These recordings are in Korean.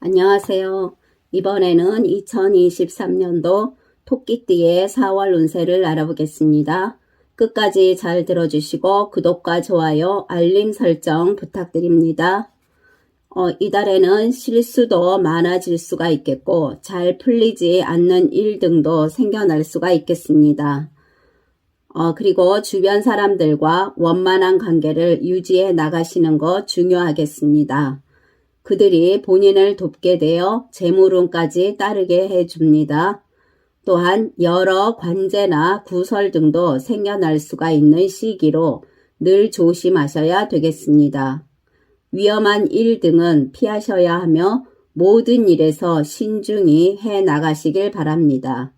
안녕하세요. 이번에는 2023년도 토끼띠의 4월 운세를 알아보겠습니다. 끝까지 잘 들어주시고 구독과 좋아요, 알림 설정 부탁드립니다. 어, 이달에는 실수도 많아질 수가 있겠고 잘 풀리지 않는 일 등도 생겨날 수가 있겠습니다. 어, 그리고 주변 사람들과 원만한 관계를 유지해 나가시는 거 중요하겠습니다. 그들이 본인을 돕게 되어 재물운까지 따르게 해줍니다. 또한 여러 관제나 구설 등도 생겨날 수가 있는 시기로 늘 조심하셔야 되겠습니다. 위험한 일 등은 피하셔야 하며 모든 일에서 신중히 해 나가시길 바랍니다.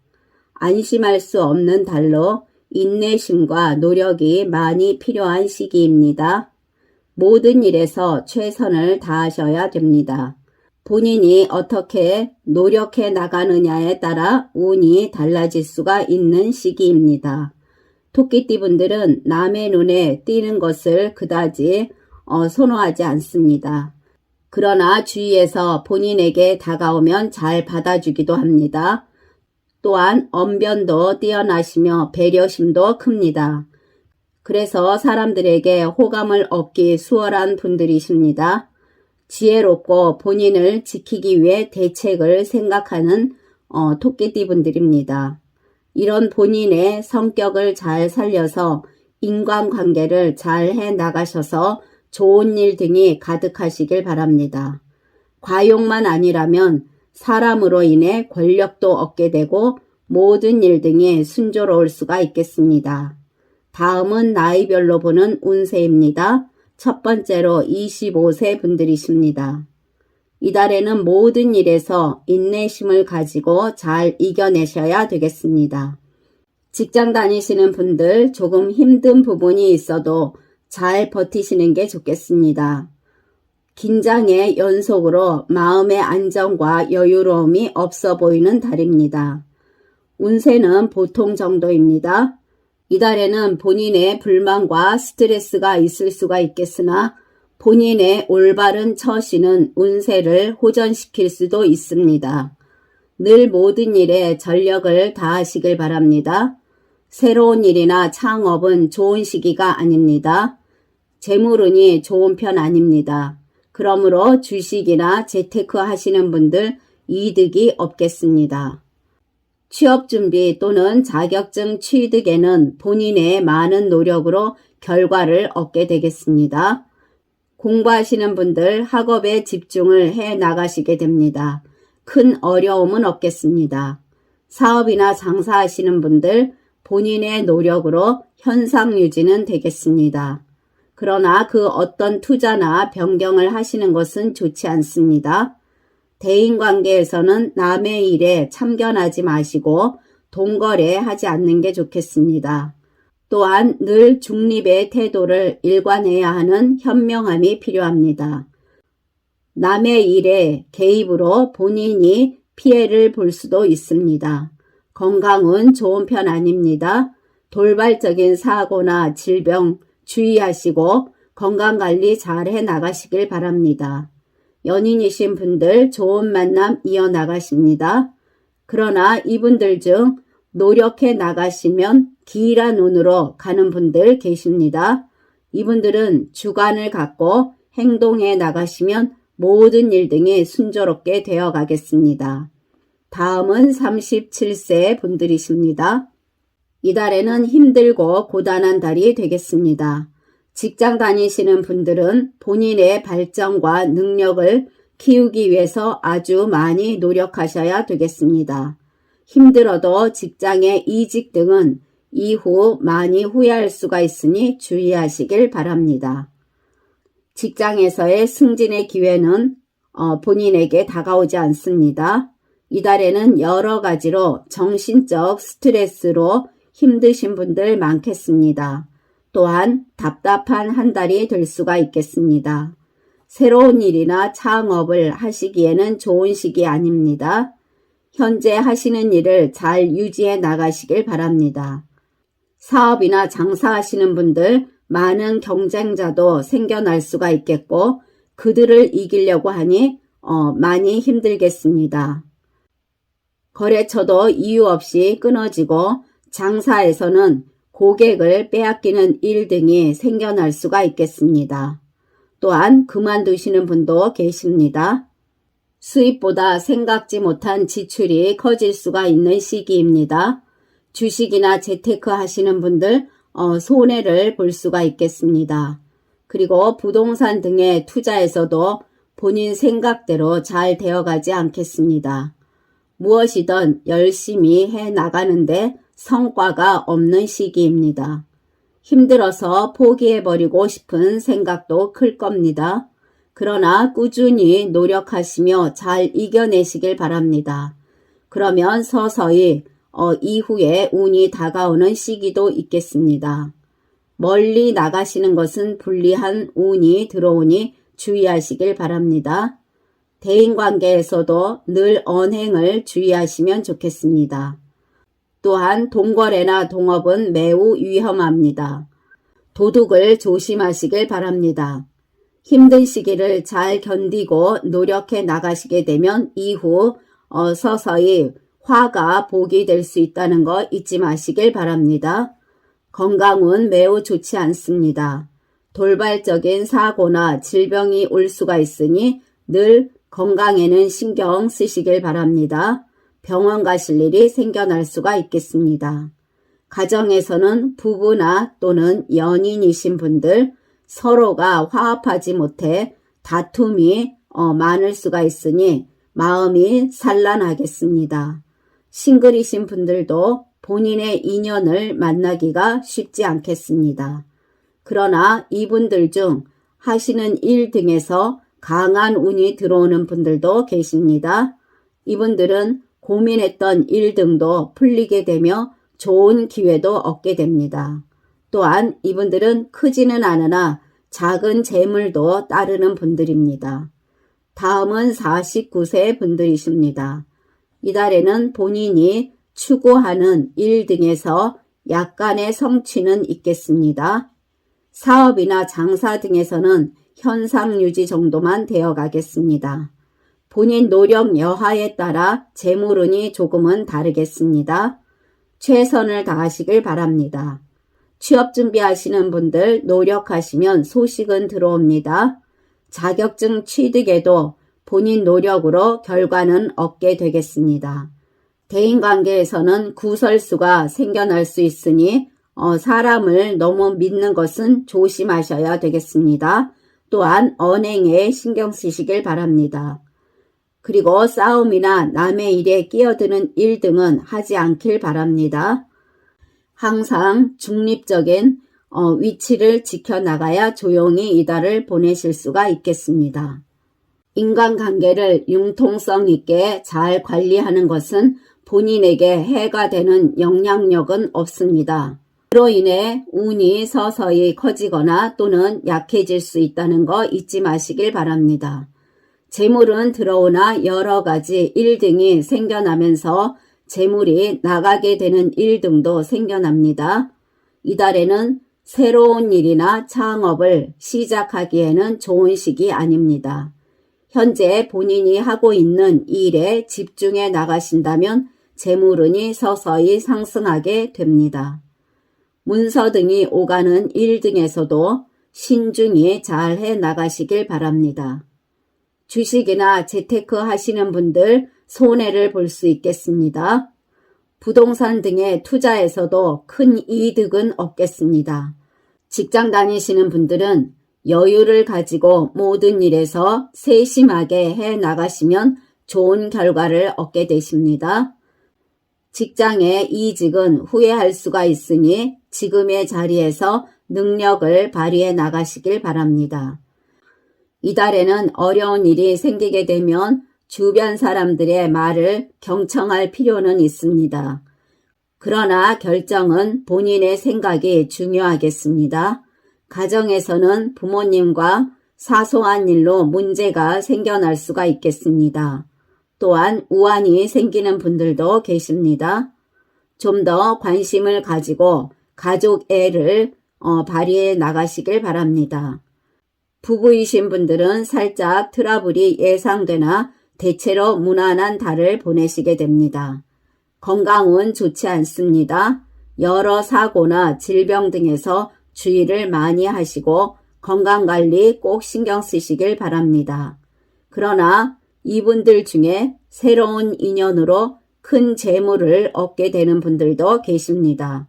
안심할 수 없는 달로 인내심과 노력이 많이 필요한 시기입니다. 모든 일에서 최선을 다하셔야 됩니다. 본인이 어떻게 노력해 나가느냐에 따라 운이 달라질 수가 있는 시기입니다. 토끼띠 분들은 남의 눈에 띄는 것을 그다지 어, 선호하지 않습니다. 그러나 주위에서 본인에게 다가오면 잘 받아주기도 합니다. 또한 언변도 뛰어나시며 배려심도 큽니다. 그래서 사람들에게 호감을 얻기 수월한 분들이십니다. 지혜롭고 본인을 지키기 위해 대책을 생각하는 어, 토끼띠 분들입니다. 이런 본인의 성격을 잘 살려서 인간관계를 잘 해 나가셔서 좋은 일 등이 가득하시길 바랍니다. 과욕만 아니라면 사람으로 인해 권력도 얻게 되고 모든 일 등이 순조로울 수가 있겠습니다. 다음은 나이별로 보는 운세입니다. 첫 번째로 25세 분들이십니다. 이달에는 모든 일에서 인내심을 가지고 잘 이겨내셔야 되겠습니다. 직장 다니시는 분들 조금 힘든 부분이 있어도 잘 버티시는 게 좋겠습니다. 긴장의 연속으로 마음의 안정과 여유로움이 없어 보이는 달입니다. 운세는 보통 정도입니다. 이달에는 본인의 불만과 스트레스가 있을 수가 있겠으나 본인의 올바른 처신은 운세를 호전시킬 수도 있습니다. 늘 모든 일에 전력을 다하시길 바랍니다. 새로운 일이나 창업은 좋은 시기가 아닙니다. 재물운이 좋은 편 아닙니다. 그러므로 주식이나 재테크 하시는 분들 이득이 없겠습니다. 취업 준비 또는 자격증 취득에는 본인의 많은 노력으로 결과를 얻게 되겠습니다. 공부하시는 분들 학업에 집중을 해 나가시게 됩니다. 큰 어려움은 없겠습니다. 사업이나 장사하시는 분들 본인의 노력으로 현상 유지는 되겠습니다. 그러나 그 어떤 투자나 변경을 하시는 것은 좋지 않습니다. 대인 관계에서는 남의 일에 참견하지 마시고 동거래 하지 않는 게 좋겠습니다. 또한 늘 중립의 태도를 일관해야 하는 현명함이 필요합니다. 남의 일에 개입으로 본인이 피해를 볼 수도 있습니다. 건강은 좋은 편 아닙니다. 돌발적인 사고나 질병, 주의하시고 건강관리 잘 해 나가시길 바랍니다. 연인이신 분들 좋은 만남 이어나가십니다. 그러나 이분들 중 노력해 나가시면 기일한 운으로 가는 분들 계십니다. 이분들은 주관을 갖고 행동해 나가시면 모든 일 등이 순조롭게 되어 가겠습니다. 다음은 37세 분들이십니다. 이달에는 힘들고 고단한 달이 되겠습니다. 직장 다니시는 분들은 본인의 발전과 능력을 키우기 위해서 아주 많이 노력하셔야 되겠습니다. 힘들어도 직장의 이직 등은 이후 많이 후회할 수가 있으니 주의하시길 바랍니다. 직장에서의 승진의 기회는 어, 본인에게 다가오지 않습니다. 이달에는 여러 가지로 정신적 스트레스로 힘드신 분들 많겠습니다. 또한 답답한 한 달이 될 수가 있겠습니다. 새로운 일이나 창업을 하시기에는 좋은 시기 아닙니다. 현재 하시는 일을 잘 유지해 나가시길 바랍니다. 사업이나 장사하시는 분들 많은 경쟁자도 생겨날 수가 있겠고 그들을 이기려고 하니 어, 많이 힘들겠습니다. 거래처도 이유 없이 끊어지고 장사에서는 고객을 빼앗기는 일 등이 생겨날 수가 있겠습니다. 또한 그만두시는 분도 계십니다. 수입보다 생각지 못한 지출이 커질 수가 있는 시기입니다. 주식이나 재테크 하시는 분들 어, 손해를 볼 수가 있겠습니다. 그리고 부동산 등의 투자에서도 본인 생각대로 잘 되어가지 않겠습니다. 무엇이든 열심히 해 나가는데 성과가 없는 시기입니다. 힘들어서 포기해버리고 싶은 생각도 클 겁니다. 그러나 꾸준히 노력하시며 잘 이겨내시길 바랍니다. 그러면 서서히 어, 이후에 운이 다가오는 시기도 있겠습니다. 멀리 나가시는 것은 불리한 운이 들어오니 주의하시길 바랍니다. 대인관계에서도 늘 언행을 주의하시면 좋겠습니다. 또한 동거래나 동업은 매우 위험합니다. 도둑을 조심하시길 바랍니다. 힘든 시기를 잘 견디고 노력해 나가시게 되면 이후 어, 서서히 화가 복이 될 수 있다는 거 잊지 마시길 바랍니다. 건강은 매우 좋지 않습니다. 돌발적인 사고나 질병이 올 수가 있으니 늘 건강에는 신경 쓰시길 바랍니다. 병원 가실 일이 생겨날 수가 있겠습니다. 가정에서는 부부나 또는 연인이신 분들 서로가 화합하지 못해 다툼이 어, 많을 수가 있으니 마음이 산란하겠습니다. 싱글이신 분들도 본인의 인연을 만나기가 쉽지 않겠습니다. 그러나 이분들 중 하시는 일 등에서 강한 운이 들어오는 분들도 계십니다. 이분들은 고민했던 일 등도 풀리게 되며 좋은 기회도 얻게 됩니다. 또한 이분들은 크지는 않으나 작은 재물도 따르는 분들입니다. 다음은 49세 분들이십니다. 이달에는 본인이 추구하는 일 등에서 약간의 성취는 있겠습니다. 사업이나 장사 등에서는 현상 유지 정도만 되어 가겠습니다. 본인 노력 여하에 따라 재물운이 조금은 다르겠습니다. 최선을 다하시길 바랍니다. 취업 준비하시는 분들 노력하시면 소식은 들어옵니다. 자격증 취득에도 본인 노력으로 결과는 얻게 되겠습니다. 대인관계에서는 구설수가 생겨날 수 있으니 어, 사람을 너무 믿는 것은 조심하셔야 되겠습니다. 또한 언행에 신경 쓰시길 바랍니다. 그리고 싸움이나 남의 일에 끼어드는 일 등은 하지 않길 바랍니다. 항상 중립적인 어, 위치를 지켜나가야 조용히 이달을 보내실 수가 있겠습니다. 인간관계를 융통성 있게 잘 관리하는 것은 본인에게 해가 되는 영향력은 없습니다. 그로 인해 운이 서서히 커지거나 또는 약해질 수 있다는 거 잊지 마시길 바랍니다. 재물은 들어오나 여러 가지 일등이 생겨나면서 재물이 나가게 되는 일등도 생겨납니다. 이달에는 새로운 일이나 창업을 시작하기에는 좋은 시기 아닙니다. 현재 본인이 하고 있는 일에 집중해 나가신다면 재물운이 서서히 상승하게 됩니다. 문서 등이 오가는 일 등에서도 신중히 잘 해 나가시길 바랍니다. 주식이나 재테크 하시는 분들 손해를 볼 수 있겠습니다. 부동산 등의 투자에서도 큰 이득은 없겠습니다. 직장 다니시는 분들은 여유를 가지고 모든 일에서 세심하게 해 나가시면 좋은 결과를 얻게 되십니다. 직장의 이직은 후회할 수가 있으니 지금의 자리에서 능력을 발휘해 나가시길 바랍니다. 이달에는 어려운 일이 생기게 되면 주변 사람들의 말을 경청할 필요는 있습니다. 그러나 결정은 본인의 생각이 중요하겠습니다. 가정에서는 부모님과 사소한 일로 문제가 생겨날 수가 있겠습니다. 또한 우환이 생기는 분들도 계십니다. 좀 더 관심을 가지고 가족 애를 어, 발휘해 나가시길 바랍니다. 부부이신 분들은 살짝 트러블이 예상되나 대체로 무난한 달을 보내시게 됩니다. 건강은 좋지 않습니다. 여러 사고나 질병 등에서 주의를 많이 하시고 건강관리 꼭 신경 쓰시길 바랍니다. 그러나 이분들 중에 새로운 인연으로 큰 재물을 얻게 되는 분들도 계십니다.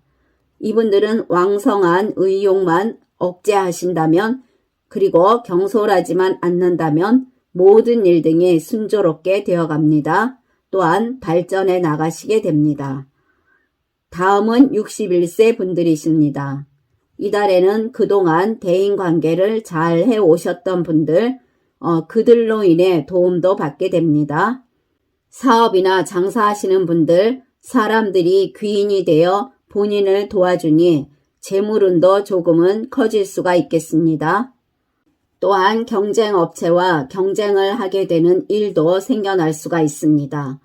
이분들은 왕성한 의욕만 억제하신다면 그리고 경솔하지만 않는다면 모든 일 등이 순조롭게 되어 갑니다. 또한 발전해 나가시게 됩니다. 다음은 61세 분들이십니다. 이달에는 그동안 대인 관계를 잘 해 오셨던 분들, 어, 그들로 인해 도움도 받게 됩니다. 사업이나 장사하시는 분들, 사람들이 귀인이 되어 본인을 도와주니 재물운도 조금은 커질 수가 있겠습니다. 또한 경쟁 업체와 경쟁을 하게 되는 일도 생겨날 수가 있습니다.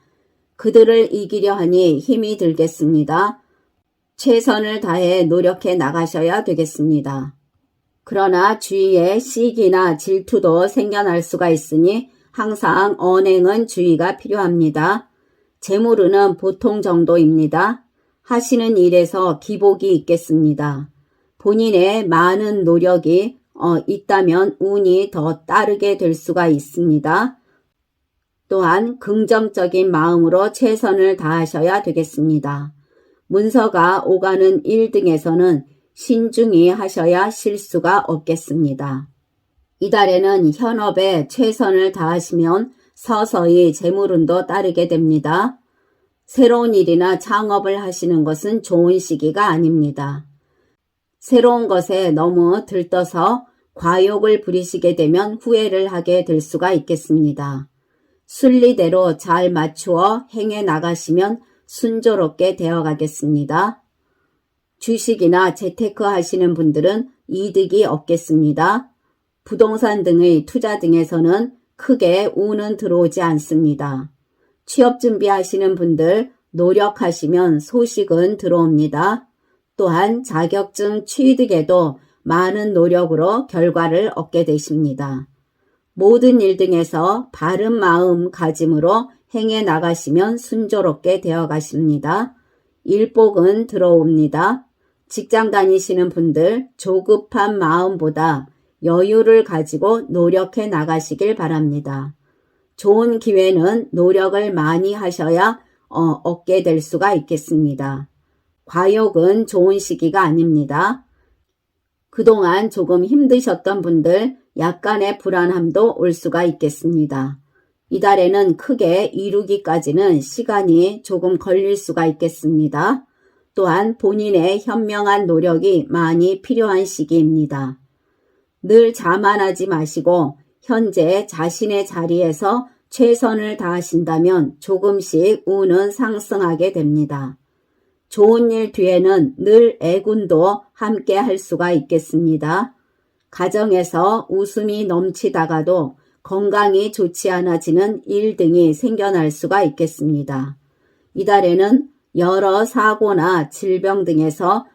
그들을 이기려 하니 힘이 들겠습니다. 최선을 다해 노력해 나가셔야 되겠습니다. 그러나 주위에 시기나 질투도 생겨날 수가 있으니 항상 언행은 주의가 필요합니다. 재물운은 보통 정도입니다. 하시는 일에서 기복이 있겠습니다. 본인의 많은 노력이 어, 있다면 운이 더 따르게 될 수가 있습니다. 또한 긍정적인 마음으로 최선을 다하셔야 되겠습니다. 문서가 오가는 1등에서는 신중히 하셔야 실수가 없겠습니다. 이달에는 현업에 최선을 다하시면 서서히 재물운도 따르게 됩니다. 새로운 일이나 창업을 하시는 것은 좋은 시기가 아닙니다. 새로운 것에 너무 들떠서 과욕을 부리시게 되면 후회를 하게 될 수가 있겠습니다. 순리대로 잘 맞추어 행해 나가시면 순조롭게 되어 가겠습니다. 주식이나 재테크 하시는 분들은 이득이 없겠습니다. 부동산 등의 투자 등에서는 크게 운은 들어오지 않습니다. 취업 준비하시는 분들 노력하시면 소식은 들어옵니다. 또한 자격증 취득에도 많은 노력으로 결과를 얻게 되십니다. 모든 일 등에서 바른 마음 가짐으로 행해 나가시면 순조롭게 되어 가십니다. 일복은 들어옵니다. 직장 다니시는 분들 조급한 마음보다 여유를 가지고 노력해 나가시길 바랍니다. 좋은 기회는 노력을 많이 하셔야 어, 얻게 될 수가 있겠습니다. 과욕은 좋은 시기가 아닙니다. 그동안 조금 힘드셨던 분들 약간의 불안함도 올 수가 있겠습니다. 이달에는 크게 이루기까지는 시간이 조금 걸릴 수가 있겠습니다. 또한 본인의 현명한 노력이 많이 필요한 시기입니다. 늘 자만하지 마시고 현재 자신의 자리에서 최선을 다하신다면 조금씩 운은 상승하게 됩니다. 좋은 일 뒤에는 늘 애군도 함께 할 수가 있겠습니다. 가정에서 웃음이 넘치다가도 건강이 좋지 않아지는 일 등이 생겨날 수가 있겠습니다. 이달에는 여러 사고나 질병 등에서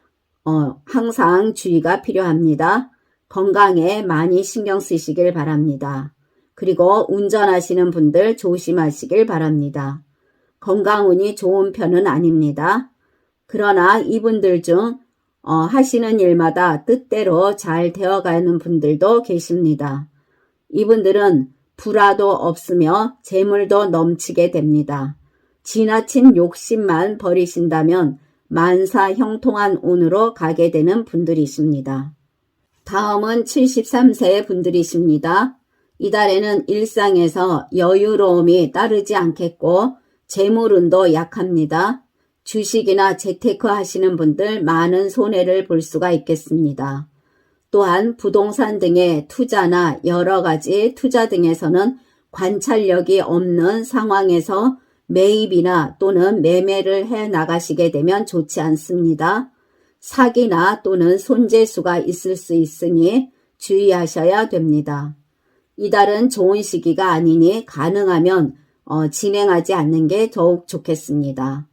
어, 항상 주의가 필요합니다. 건강에 많이 신경 쓰시길 바랍니다. 그리고 운전하시는 분들 조심하시길 바랍니다. 건강운이 좋은 편은 아닙니다. 그러나 이분들 중 어, 하시는 일마다 뜻대로 잘 되어가는 분들도 계십니다. 이분들은 불화도 없으며 재물도 넘치게 됩니다. 지나친 욕심만 버리신다면 만사 형통한 운으로 가게 되는 분들이십니다. 다음은 73세 분들이십니다. 이달에는 일상에서 여유로움이 따르지 않겠고 재물운도 약합니다. 주식이나 재테크 하시는 분들 많은 손해를 볼 수가 있겠습니다. 또한 부동산 등의 투자나 여러 가지 투자 등에서는 관찰력이 없는 상황에서 매입이나 또는 매매를 해 나가시게 되면 좋지 않습니다. 사기나 또는 손재수가 있을 수 있으니 주의하셔야 됩니다. 이달은 좋은 시기가 아니니 가능하면 어, 진행하지 않는 게 더욱 좋겠습니다.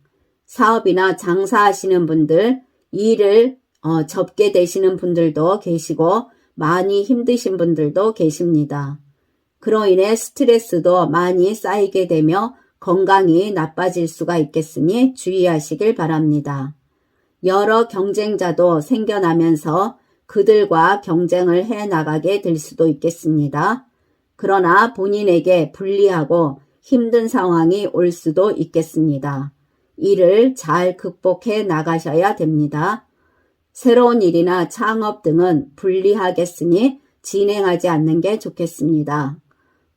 사업이나 장사하시는 분들, 일을 어, 접게 되시는 분들도 계시고 많이 힘드신 분들도 계십니다. 그로 인해 스트레스도 많이 쌓이게 되며 건강이 나빠질 수가 있겠으니 주의하시길 바랍니다. 여러 경쟁자도 생겨나면서 그들과 경쟁을 해 나가게 될 수도 있겠습니다. 그러나 본인에게 불리하고 힘든 상황이 올 수도 있겠습니다. 이를 잘 극복해 나가셔야 됩니다. 새로운 일이나 창업 등은 불리하겠으니 진행하지 않는 게 좋겠습니다.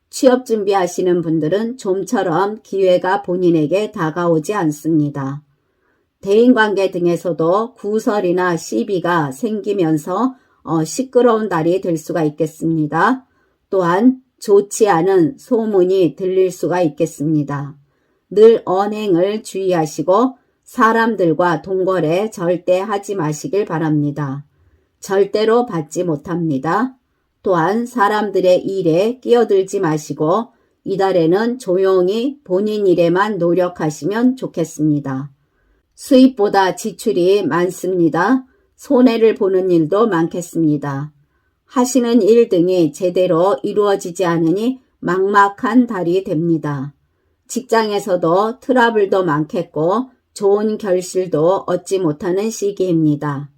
취업 준비하시는 분들은 좀처럼 기회가 본인에게 다가오지 않습니다. 대인관계 등에서도 구설이나 시비가 생기면서 어, 시끄러운 날이 될 수가 있겠습니다. 또한 좋지 않은 소문이 들릴 수가 있겠습니다. 늘 언행을 주의하시고 사람들과 동거래 절대 하지 마시길 바랍니다. 절대로 받지 못합니다. 또한 사람들의 일에 끼어들지 마시고 이달에는 조용히 본인 일에만 노력하시면 좋겠습니다. 수입보다 지출이 많습니다. 손해를 보는 일도 많겠습니다. 하시는 일 등이 제대로 이루어지지 않으니 막막한 달이 됩니다. 직장에서도 트러블도 많겠고 좋은 결실도 얻지 못하는 시기입니다.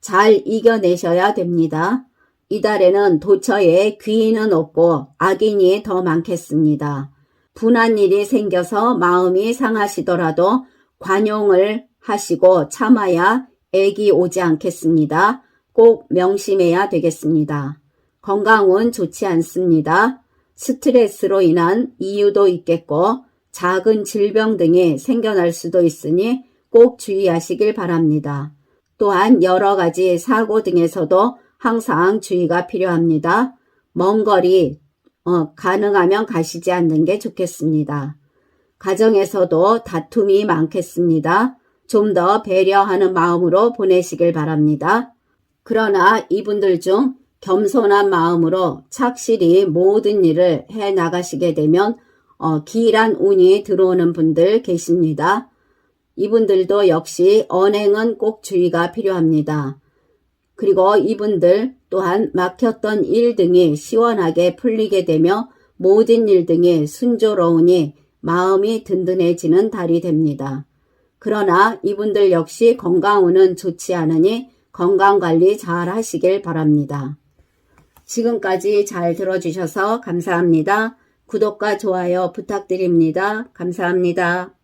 잘 이겨내셔야 됩니다. 이달에는 도처에 귀인은 없고 악인이 더 많겠습니다. 분한 일이 생겨서 마음이 상하시더라도 관용을 하시고 참아야 애기 오지 않겠습니다. 꼭 명심해야 되겠습니다. 건강은 좋지 않습니다. 스트레스로 인한 이유도 있겠고 작은 질병 등이 생겨날 수도 있으니 꼭 주의하시길 바랍니다. 또한 여러 가지 사고 등에서도 항상 주의가 필요합니다. 먼 거리 어, 가능하면 가시지 않는 게 좋겠습니다. 가정에서도 다툼이 많겠습니다. 좀 더 배려하는 마음으로 보내시길 바랍니다. 그러나 이분들 중 겸손한 마음으로 착실히 모든 일을 해 나가시게 되면 어, 기일한 운이 들어오는 분들 계십니다. 이분들도 역시 언행은 꼭 주의가 필요합니다. 그리고 이분들 또한 막혔던 일 등이 시원하게 풀리게 되며 모든 일 등이 순조로우니 마음이 든든해지는 달이 됩니다. 그러나 이분들 역시 건강운은 좋지 않으니 건강관리 잘 하시길 바랍니다. 지금까지 잘 들어주셔서 감사합니다. 구독과 좋아요 부탁드립니다. 감사합니다.